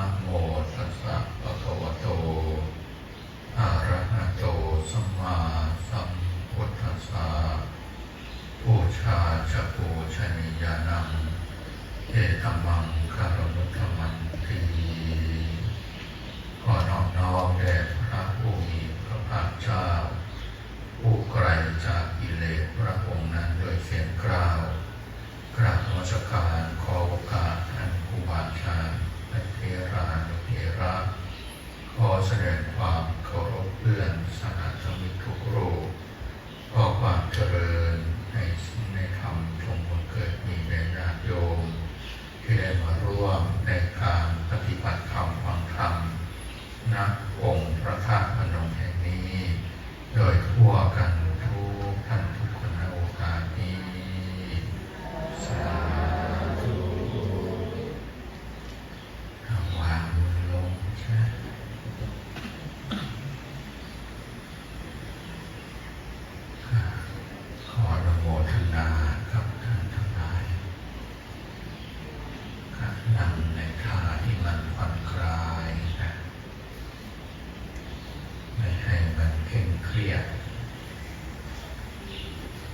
นะโมตัสสะภะคะวะโตอะระหะโตสัมมาสัมพุทธัสสะปูชาชะปูชนียานังเอตมังคารมุตตมันตีขอนอมน้อมแด่พระผู้มีพระภาคเจ้า ผู้ไกลจากกิเลสพระองค์นั้นด้วยเสียงกล่าว กราบนมัสการขอโอกาสท่านครูบาอาจารย์และเทรานุเทระ ขอแสดงความเคารพเพื่อนสหธรรมิกทุกรูปขอความเจริญในสิ่งในธรรมจงบังเกิดมีแด่ญาติโยม ที่ได้มาร่วมในการปฏิบัติธรรมฟังธรรมณองค์พระธาตุพนมแห่งนี้ โดยทั่วกันทุกท่านทุกคนในโอกาสนี้ สาธุเอาวางมือลงใช่ขออนุโมทนากับท่านทั้งหลายครับนั่งในท่าที่มันผ่อนคลายนะไม่ให้มัน เครียด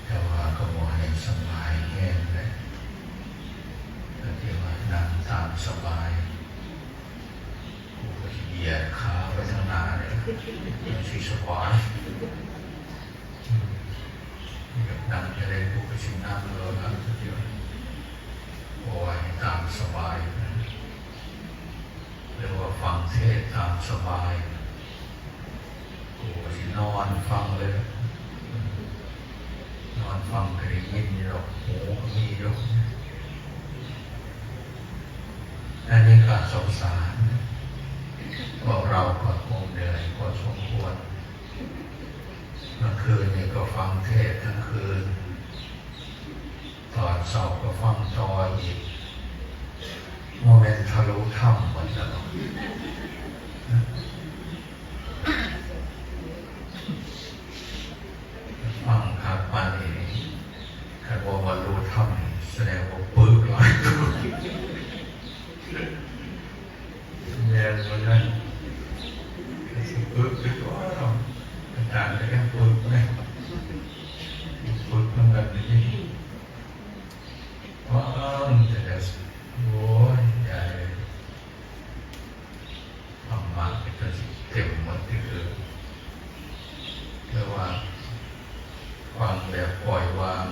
แต่ว่าก็มองให้สบายแห้งเลยก็ที่ว่านั่งตามสบายกูก็เหยียดขาไปทางหน้าเลยมันสีสบายอืมแบบนั่งจะได้กูก็ชิมน้ำเลยครับทีเดียวโอ้ยตามสบายนะเรียกว่าฟังเทศตามสบาย นอนฟังเลย นอนฟังกระยินหรอกหูมีหรอกอันนี้ก็สงสารพวกเราก็คงเหนื่อยพอสมควรเมื่อคืนนี้ก็ฟังเทศทั้งคืน ตอนสอบก็ฟังจออีกโมเมนต์ทะลุถ้ำหมดแล้ว ฟังครับมาเองใครบอกว่ารู้ทำแสดงว่าปึกหลายตัวเรียนมาได้สิปึกไปตัวเราอาจารย์จะแค่ปึกไหมปึกมันแบบนี้ว้าวจะได้โอ้ยใหญ่ธรรมะเป็นตัวที่เต็มหมดที่คือเรียกว่า ฟังแบบปล่อยวาง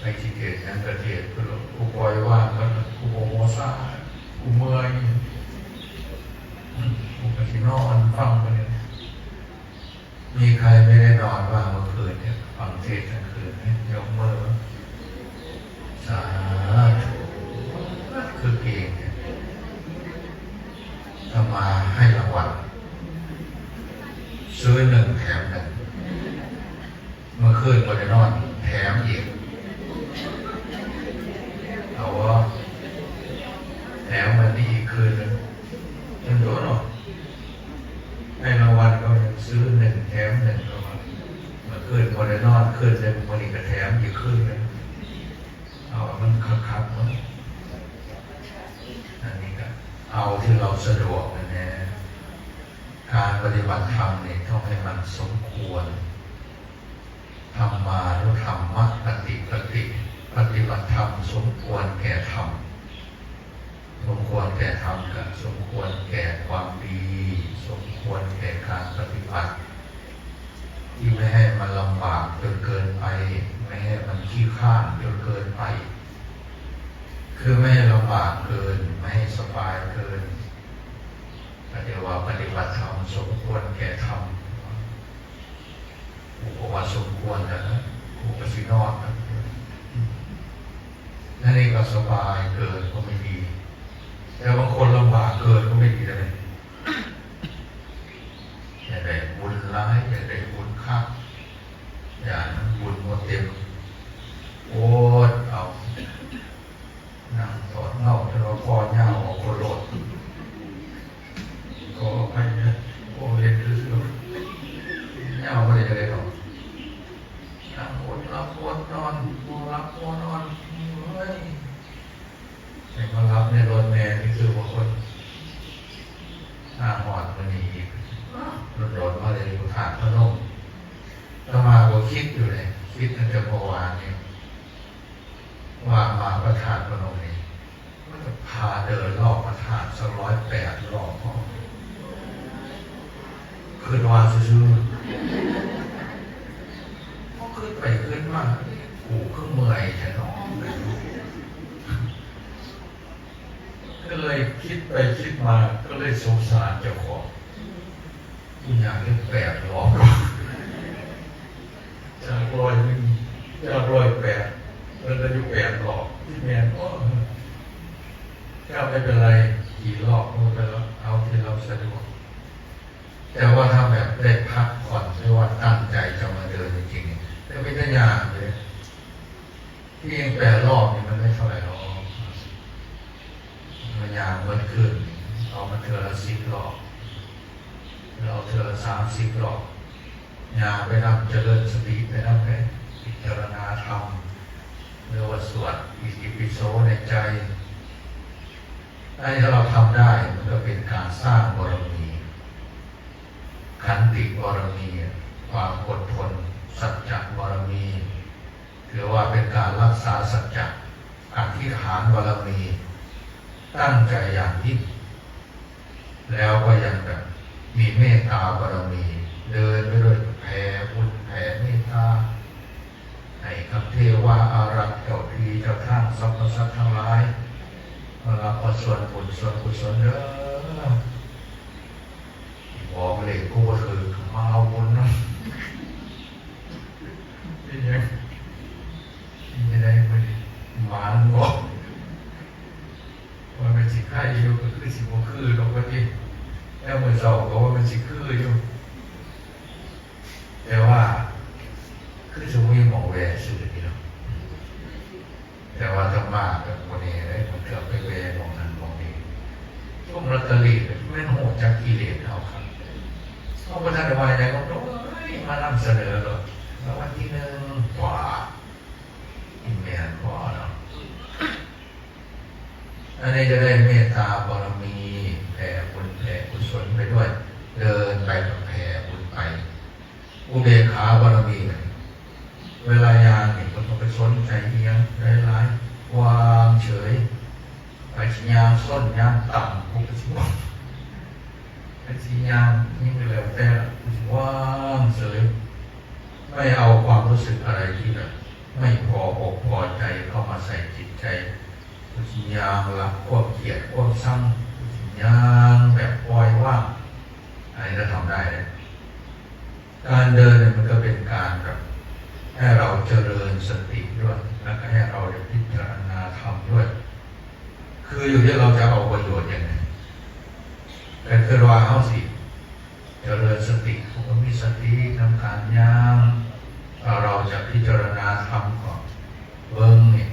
ในที่เกิดนั้นประเทศก็กูปล่อยวางแล้วกูโมโหซากูเมื่อยอืมกูก็ที่นอนฟังไปเนี่ยมีใครไม่ได้นอนบ้างเมื่อคืนเนี่ยฟังเทศน์ทั้งคืนเนี่ยยกมือสาธุคือเก่งเนี่ยถ้ามาให้รางวัล ซื้อหนึ่งแถมหนึ่งเมื่อคืนก็จะนอน แถมอีกเอาว่าแถมวันนี้อีกคืนนึงยังโดนหรอกในรางวัลก็ยังซื้อหนึ่งแถมหนึ่งก็มาเมื่อคืนก็จะนอนคืนหนึ่งวันนี้ก็แถมอีกคืนนึงเอามันคักๆมั้งอันนี้ก็เอาที่เราสะดวกนะนะการปฏิบัติธรรมเนี่ยต้องให้มัน สมควรธรรมานุธรรมะปฏิปฏิปฏิบัติธรรมสมควรแก่ธรรมสมควรแก่ธรรมกับสมควรแก่ความดี สมควรแก่การปฏิบัติ ที่ไม่ให้มันลำบากจนเกินไป ไม่ให้มันขี้ข้านจนเกินไป คือไม่ให้ลำบากเกิน ไม่ให้สบายเกินก็เว่าปฏิบัติธรรมสมควรแก่ธรรม กูก็ว่าสมควรแล้วนะกูก็สินอดนะนั่นเองก็สบายเกินก็ไม่ดีแต่บางคนลำบากเกินก็ไม่ดีเลยอยาได้บุญร้ายอยาได้บุญข้าอยาบุญหมดเต็ม โอ้ยเอานั่งตอดเงาจนเราคอเงาออกโคโรดก็ไปเนี่ยโอ้เรียนคือเงาไม่ได้เลยหรอก รับปวดรับปวดนอนปวดรับปวดนอนเฮ้ยไอ้มารับ มันนี่อีกร้อนๆมาเลยอยู่ถาดพนมแล้วมาก็คิดอยู่เลย คิดตั้งแต่เมื่อวานเนี่ยว่ามาประธานพนมนี่มันจะพาเดินรอบประธานสักร้อยแปดรอบพอ ขึ้นว่าซื่อๆพอขึ้นไปขึ้นมากูก็เมื่อยจะนอนก็เลยคิดไปคิดมาก็เลยสงสารเจ้าของกูอยากเล่นแปดรอบหรอกจากร้อยหนึ่งจากร้อยแปดเราจะอยู่แปดรอบที่แมนก็ก็ไม่เป็นไรกี่รอบก็ไปแล้วเอาที่เราสะดวก แต่ว่าถ้าแบบได้พักผ่อนไม่ว่าตั้งใจจะมาเดินจริงๆแต่ไม่ได้ยากเลยเพียงแปดรอบนี่มันไม่เท่าไหร่หรอกมันยากเมือนขึ้นเอามาเทือละสิบรอบเราเทือละสามสิบรอบยาไปนำเจริญสติไปนำไปพิจารณาธรรมเรียกว่าสวดอิติปิโสในใจอันนี้เราทำได้มันก็เป็นการสร้างบารมี ขันติบารมี ความอดทน สัจจะบารมีถือว่าเป็นการรักษาสัจจะอธิษฐานบารมี ตั้งใจอย่างยิ่งแล้วก็ยังแบบมีเมตตาบารมี เดินไปด้วยแผ่บุญแผ่เมตตาให้กับเทวาอารักษ์เจ้าทีเจ้าท่านสรรพสัตว์ทั้งหลายมารับผลส่วนบุญส่วนกุศลเด้อ บอกเลยกูก็คือมาเอาบุญนะนี่ยังไม่ได้ไม่ได้หวานบอกว่ามันสิค่ายอยู่ก็คือสิบ่คือหรอกว่าที่แล้วมือนสาก็ว่ามันสิคืออยู่ แต่ว่า คือสมมติหมอแวร์สื่อที่เนาะแต่ว่าถ้ามาแบบคนนี้ได้ผมเกือบไปแวร์มองนั้นมองนี้ช่วงลอตเตอรี่ไม่โหดจากกิเลสเอาครับ พระพุทธเจ้าใจก็รู้มานำเสนอเลยแล้ววันที่หนึ่งกว่าอินเมียนกว่าเนาะอันนี้จะได้เมตตาบารมีแผ่บุญแผ่กุศลไปด้วย เดินไปแผ่บุญไปอุเบกขาบารมีเวลายางเนี่ยก็ต้องไปสนใจเอียงหลายๆวางเฉยไปยางส้นยางต่ำพวกที่ว่า เป็นสียางยิ่งไปแล้วแต่ว่างเฉยไม่เอาความรู้สึกอะไรที่แบบไม่พออกพอใจเข้ามาใส่จิตใจสียางรับความเกลียดความซ้ำสียางแบบปล่อยว่างอันนี้เราทำได้เลยการเดินเนี่ยมันก็เป็นการแบบให้เราเจริญสติด้วยแล้วก็ให้เราได้พิจารณาธรรมด้วย คืออยู่ที่เราจะเอาประโยชน์ยังไง แต่คือว่าเขาสิเจริญสติผมก็มีสติทำการย่ามเราจะพิจารณาธรรมก่อนเบิ้งเนี่ย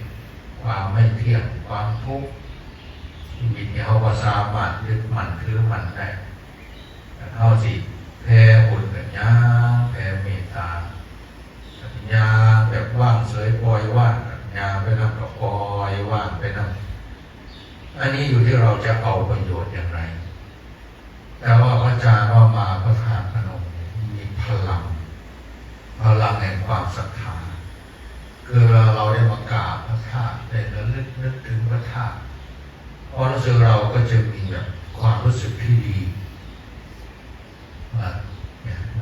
ความไม่เที่ยงความทุกข์ชีวิตเนี่ยเขาก็สามารถยึดมันถือมันได้แต่เขาสิแผ่บุญแบบย่างแผ่เมตตาแบบยางแบบว่างเฉยปล่อยว่างแบบยางไปนำกับปล่อยว่างไปนำอันนี้อยู่ที่เราจะเอาประโยชน์อย่างไร แต่ว่าพระอาจารย์ว่ามาพระธาตุพนมมีพลัง พลังแห่งความศรัทธาคือเวลาเราได้มากราบพระธาตุได้ระลึกนึกถึงพระธาตุพอรู้สึกเราก็จะมีแบบความรู้สึกที่ดีว่า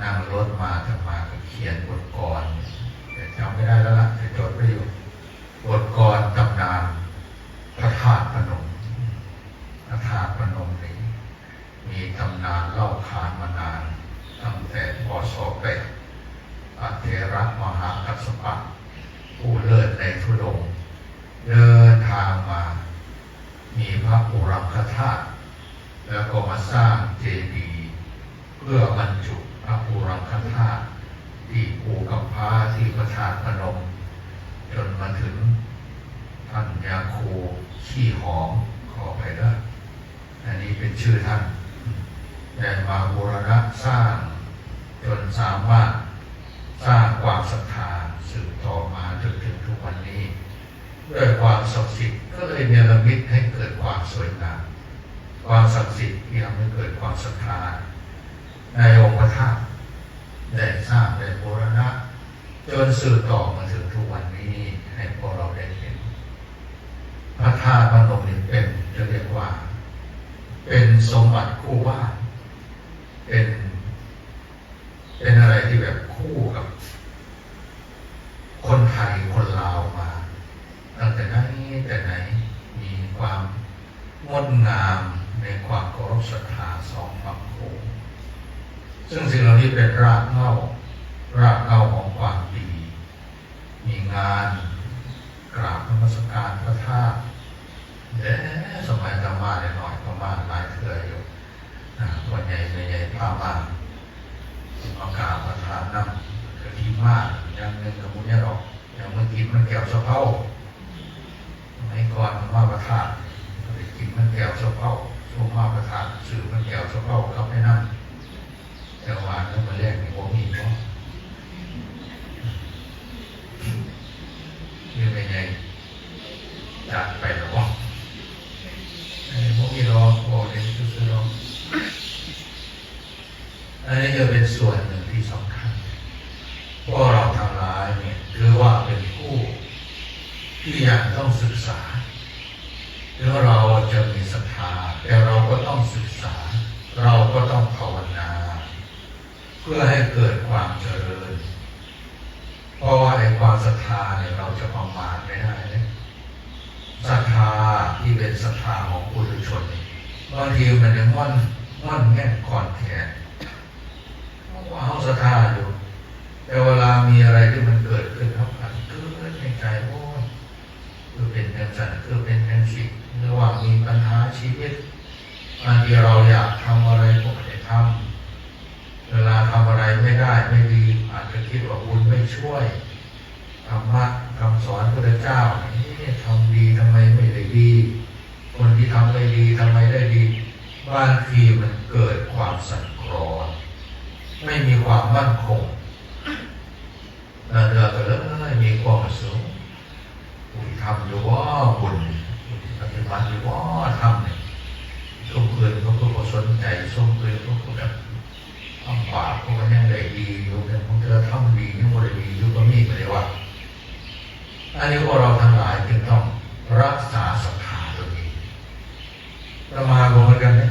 นั่งรถมาจะมาก็เขียนบทกรแต่จำไม่ได้แล้วล่ะจะจดไปอยู่บทกรตำนานพระธาตุพนมพระธาตุพนมนี้ มีตำนานเล่าขานมานาน ตั้งแต่ปศแปดพระเทระมหากัสปะ ผู้เลิศในทุดงเดินทางมา มีพระอุรังคธาตุแล้วก็มาสร้างเจดีย์เพื่อบรรจุพระอุรังคธาตุที่ภูกัมพาที่พระธาตุพนม จนมาถึงท่านยาโคขี้หอมขอไปด้วยอันนี้เป็นชื่อท่าน แต่มาบูรณะสร้าง จนสามารถสร้างความศรัทธาสืบต่อมาจนถึงทุกวันนี้ด้วยความศักดิ์สิทธิ์ก็เลยเนรมิตให้เกิดความสวยงามความศักดิ์สิทธิ์ที่ทำให้เกิดความศรัทธาในองค์พระธาตุได้สร้างได้บูรณะจนสื่อต่อมาถึงทุกวันนี้ให้พวกเราได้เห็น พระธาตุพนมนี่เป็นจะเรียกว่า เป็นสมบัติคู่บ้าน เป็น เป็นอะไรที่แบบคู่กับ คนไทยคนลาวมาตั้งแต่ไหนแต่ไหนมีความงดงามในความเคารพศรัทธาสองฝั่งโขงซึ่งสิ่งเหล่านี้เป็นรากเหง้ารากเหง้าของความดี มีงานกราบนมัสการพระธาตุเด้สมัยธรรมาเนี่ยหน่อยประมาณหลายเทื่ออยู่ วันใหญ่ไม่ใหญ่ผ้าบ้านมากาบประธานนั่งก็ดีมากอย่างหนึ่งกับมุญเนี่ยหรอกอย่างเมื่อกี้มันแก้วสะเพาะในก่อนมาประธานไปกินมันแก้วสะเพาช่วงมาประธานสื่อมันแก้วสะเพาะเขาไปนั่งแต่ว่าแล้วมาแรกนี่ผมมีเพราะ như vậy này đạt phải là không mỗi cái đó bỏ đến chút số đó อั อันนี้จะเป็นส่วนหนึ่งที่สำคัญเพราะเราทั้งหลายเนี่ยถือว่าเป็นผู้ที่ยังต้องศึกษาแล้วเราจะมีศรัทธาแต่เราก็ต้องศึกษา เราก็ต้องภาวนา เพื่อให้เกิดความเจริญ เพราะว่าไอ้ความศรัทธาเนี่ยเราจะประมาทไม่ได้เลยศรัทธาที่เป็นศรัทธาของปุถุชนบางทีมันยังม่อน ม่นแง่นก่อนแขนว่าเขาศรัทธาอยู่ แต่เวลามีอะไรที่มันเกิดขึ้นเขาอาจจะเกิดในใจโอ้ยคือเป็นอย่างสันคือเป็นอย่างสิหรือว่างมีปัญหาชีวิตบางทีเราอยากทำอะไรก็ไม่ได้ทำเวลาทำอะไรไม่ได้ไม่ดีอาจจะคิดว่าบุญไม่ช่วยธรรมะคำสอนพระเจ้านี่ทำดีทำไมไม่ได้ดี คนที่ทำไม่ดีทำไมได้ดี บางทีมันเกิดความสั่นคลอนไม่มีความมั่นคงแล้วเราก็เลยมีความสูงบุญทำอยู่ว่าบุญปฏิบัติอยู่ว่าทำเนี่ยส้มเพื่อนเขาก็สนใจส้มเพื่อนเขาก็แบบทำบาปพวกมันยังได้ดีอยู่แต่พวกเธอทำดียังไม่ได้ดีอยู่ก็มีไปเลยว่าอันนี้พวกเราทั้งหลายจึงต้องรักษาศรัทธาตัวนี้เรามาบอกเหมือนกันเนี่ย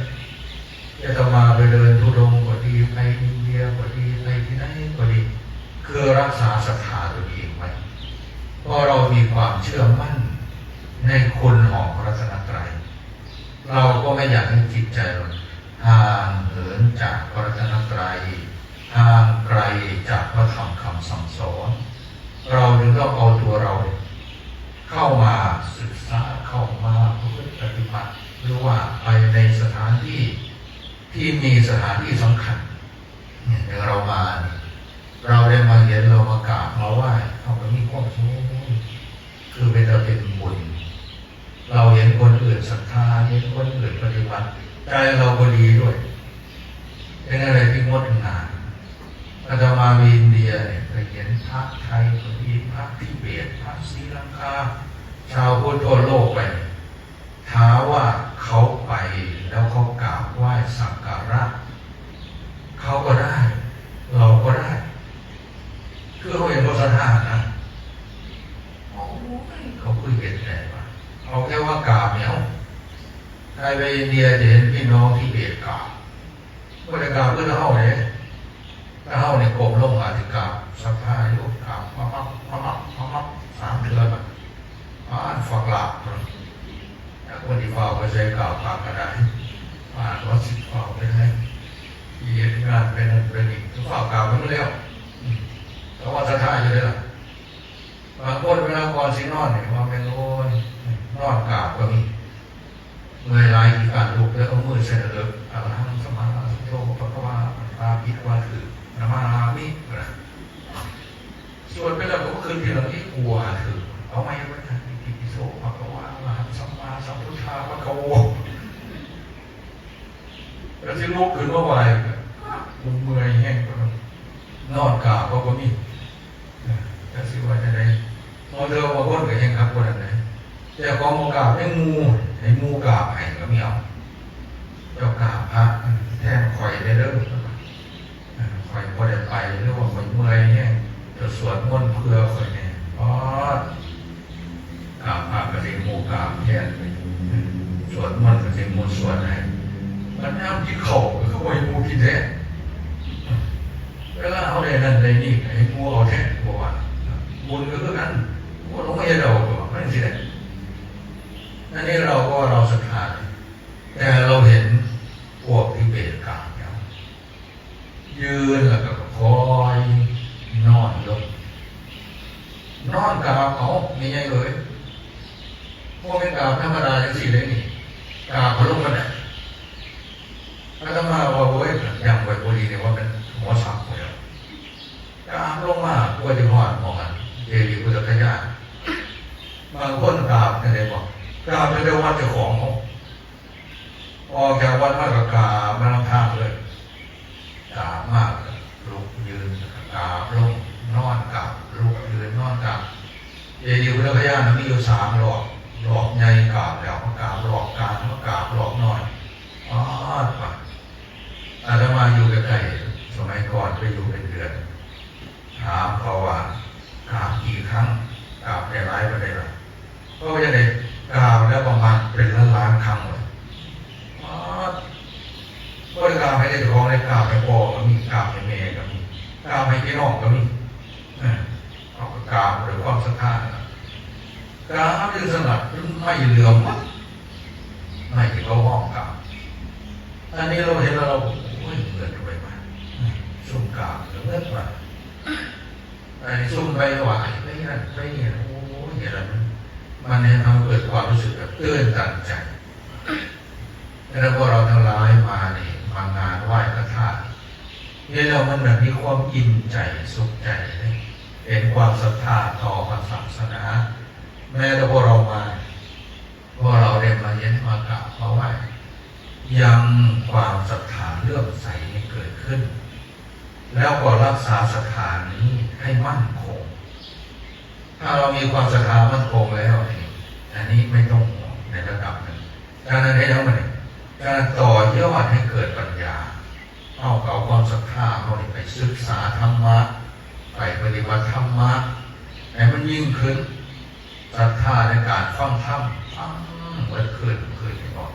จะต้องม ไปเดินทุดงก็ดีไปอินเดียก็ดีไปที่ไหนก็ดี คือรักษาศรัทธาตัวเองไว้เพราะเรามีความเชื่อมั่นในคุณของพระรัตนตรัย เราก็ไม่อยากให้จิตใจเราห่างเหินจากพระรัตนตรัยห่างไกลจากพระธรรมคำสั่งสอน เราจึงต้องเอาตัวเรา เข้ามาศึกษาเข้ามาพฤติปฏิบัติหรือว่าไปในสถานที่ ที่มีสถานที่สำคัญเนี่ยเรามาเราได้มาเห็นเรามากราบมาไหว้เขาก็มีความสุขคือเป็นเราเป็นบุญเราเห็นคนอื่นศรัทธาเห็นคนอื่นปฏิบัติใจเราก็ดีด้วยเป็นอะไรที่งดงามอาตมาวินเดียเนี่ยไปเห็นพระไทยก็ดีพระทิเบตพระศรีลังกา ชาวพุทธทั่วโลกไปท้าว่าเขาไปแล้วเขากราบไหว้สักการะ เขาก็ได้ เราก็ได้ คือเขาเห็นโฆษณานะโอ้ยเขาคุยกันแต่ว่าเอาแค่ว่ากราบเนี่ย ไทยไปอินเดียจะเห็นพี่น้องที่เบตกาบก็จะกาบเพื่อเท่าเลยถ้าเท่าในกรมโลงมาถึงกาสักผ้าโยกกาบปั๊บปั๊บปั๊บปั๊บปั๊บปั๊บสามเดือนอะอ่านฝักหลับคนที่ฝ่าไปใช้กราบปากกระดาษอ่านว่าสิบฝ่าไปให้เย็นงานเป็นเป็นอีกฝ่ากราบมันแล้วอืมแต่ว่าสถาอยู่เลยล่ะบางคนเวลาก่อนสินอนเนี่ยว่าเป็นโอ้ยนอนกราบก็มี เมื่อยลายที่การลุกแล้วเอามือเสนออะระหังสมมาสัมโตปะกวาปาปิดว่าถือนามาลามินะส่วนไปแล้วก็คืนที่เราที่กลัวถือเอาไม่ไว้ทันติปิโสปะกวาอะระหังสัมมาสัมพุทธาปะกวาแล้วที่ลุกขึ้นว่าไหวมันเมื่อยแห้งก็นอนกราบก็มีแต่สิว่าจะได้พอเธอมาพ้นกับยังครับคนนั้นไหนแต่ของมกราบให้มู ในมูกาวให้ก็ไม่เอาเจ้ากาวพระแท่นคอยได้เริ่มคอยพอได้ไปเรื่องคอยเมื่อยเนี่ยจะสวดมนต์เพื่อคอยเนี่ยอ๋อกาวพระก็เป็นมูกาวแท่นสวดมนต์ก็เป็นมนต์สวดอะไรมันน้ำที่เข่าก็ไปมูกินแท่เวลาเอาไรนั่นไรนี่ไอ้มูเอาแท้บอกว่ามนต์ก็ ออกจากวัดมากกามาทางทางเลยกาบมากลุกยืนกาบลงนอนกราบลุกยืนนอนกราบเดีย์พุทธคยานะมีอยู่สามหลอกหลอกใหญ่กาบแล้วก็กาบหลอกกางก็กาบหลอกน้อยอ๋อปะอาตมาอยู่ใกล้ๆสมัยก่อนไปอยู่เป็นเดือนถามเขาว่ากาบกี่ครั้งกาบได้ร้ายไปได้หรอก็จะได้กาบแล้วประมาณเป็นล้านล้านๆครั้งเลย อ๋อก็ได้กราบให้ได้เจ้าของได้กราบให้พ่อก็มีกราบให้แม่ก็มีกราบให้พี่น้องก็มีเออเอากราบหรือความศรัทธากราบคือสนับไม่เหลื่อมไม่ที่เขาห้องกราบอันนี้เราเห็นแล้วเราโอ้ยเกินไปมากซุ่มกราบหรือเมื่อไหร่ไอ้ซุ่มไปหวไปนั่นไปนี่โอ้ยอย่างนั้นมันเนี่ยทำเกิดความรู้สึกแบบเตื้นตันใจ แล้วพวกเราทั้งหลายมาเนี่ยมางานไหว้พระธาตุนี่เรามันแบบมีความอิ่มใจสุขใจเลยเห็นความศรัทธาต่อพระศาสนา แม้แต่พวกเรามาพวกเราเรียนมาเย็นมากราบมาไหว้ยังความศรัทธาเลื่อมใสเกิดขึ้น แล้วก็รักษาศรัทธานี้ให้มั่นคง ถ้าเรามีความศรัทธามั่นคงแล้วอันนี้ไม่ต้องห่วงในระดับหนึ่งการนั้นให้ทั้งหมด การต่อยอดให้เกิดปัญญาเอาเอาความศรัทธาเราไปศึกษาธรรมะ ไปปฏิบัติธรรมะให้มันยิ่งขึ้นศรัทธาในการฟังธรรมฟังเมื่อคืนคืนก่อน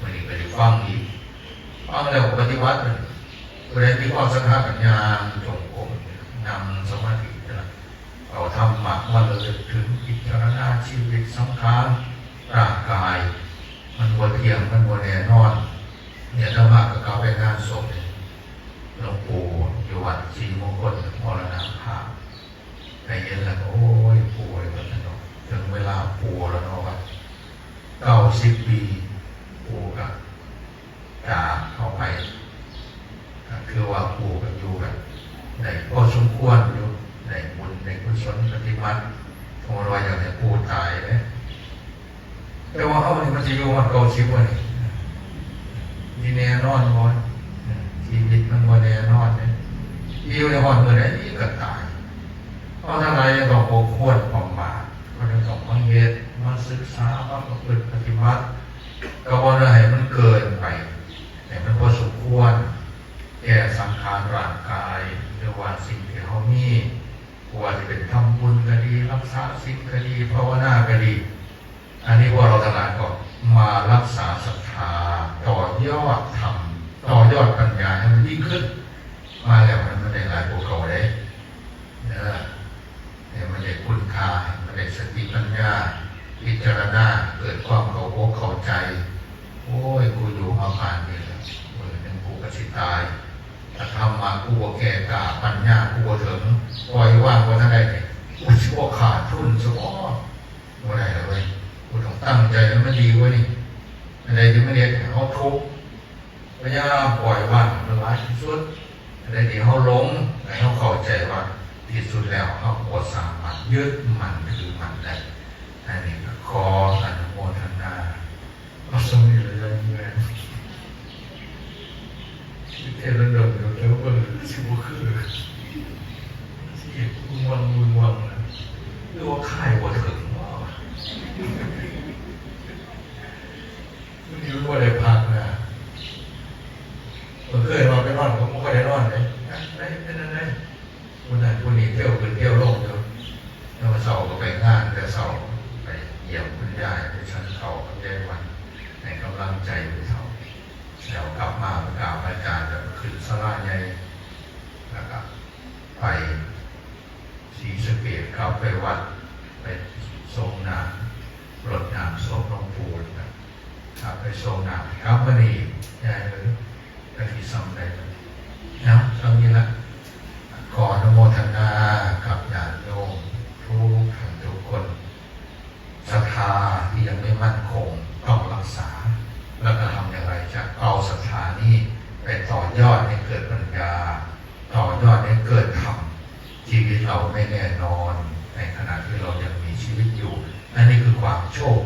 วันนี้ไปได้ฟังอีกฟังแล้วปฏิบัติเลยเพื่อให้มีความศรัทธากับญาจงกรมนำสมาธินะเอาธรรมะมาเลยถึงพิจารณาชีวิตสังขารร่างกาย มันวน ทียงมันวนแน่นอน เนี่ยธรรมะกับเขาไปงานศพเนี่ยหลวงปู่อยู่วัดศรีมงคลมรณภาพไปเห็นแล้วโอ้ยปู่เลยก็สนุกถึงเวลาปู่แล้วเนาะเก้าสิบปีปู่ก็จากเข้าไปคือว่าปู่กับอยู่กันในพอสมควรอยู่ในบุญในกุศลปฏิบัติโทรว่าอย่างนี้ปู่ตายเลย แต่ว่าเขาเนี่ยมันจะอยู่มันเก่าสิบวันนี้มีแน่นอนวันชีวิตมันวันแน่นอนเนี่ยอยู่ในห้องเมื่อไรนี่ก็ตายเพราะทั้งหลายต้องปกควรปองมาทก็ต้องมาเฮ็ดมาศึกษามาประพฤติปฏิบัติก็ว่าให้มันเกิดไปแต่มันพอสมควรแก่สังขารร่างกายหรือว่าสิ่งที่เขามีว่าจะเป็นทำบุญก็ดี รักษาสิ่งก็ดีภาวนาก็ดี อันนี้พวกเราทั้งหลายก็มารักษาศรัทธาต่อยอดธรรมต่อยอดปัญญาให้มันยิ่งขึ้น มาแล้วมันไม่ได้หลายพวกเขาได้เนอะแต่มันได้คุณค่ามันได้สติปัญญา พิจารณาเกิดความเข้าอกเข้าใจ โอ้ยกูอยู่มาผ่านนี่แหละเออเป็นกูกสิตายถ้าทำ มากูบ่แก่กาปัญญากูบ่ถึงปล่อยว่างวันนั้นได้เนี่ยกูชั่วขาดทุนสมองว่าได้แล้วเว้ยกูต้องตั้งใจให้วมันดีว้นี่อะไรที่ไม่เรียกเขาทุกข์พยายามปล่อยว่างมันร้ายที่สุดอะไรที่เขาหลงให้เขาเข้าใจว่าที่สุดแล้วเขาปวดสามารถยึดมันคือมันได้อันนี้ก็ขออนุโมทนาเอาสมัยเลยยังไงเทเลนเดิมเดี๋ยวเดี๋ยวเออสิบุคือสิมุนวังมึงวังนะหรือว่าค่ายวัวถึงว่าไม่รู้ว่าได้พักนะผ ไม่มั่นคงต้องรักษา แล้วก็ทำอย่างไรจะเอาศรัทธานี้ไปต่อยอดให้เกิดปัญญา ต่อยอดให้เกิดธรรมชีวิตเราไม่แน่นอน ในขณะที่เรายังมีชีวิตอยู่นั่นนี่คือความโชค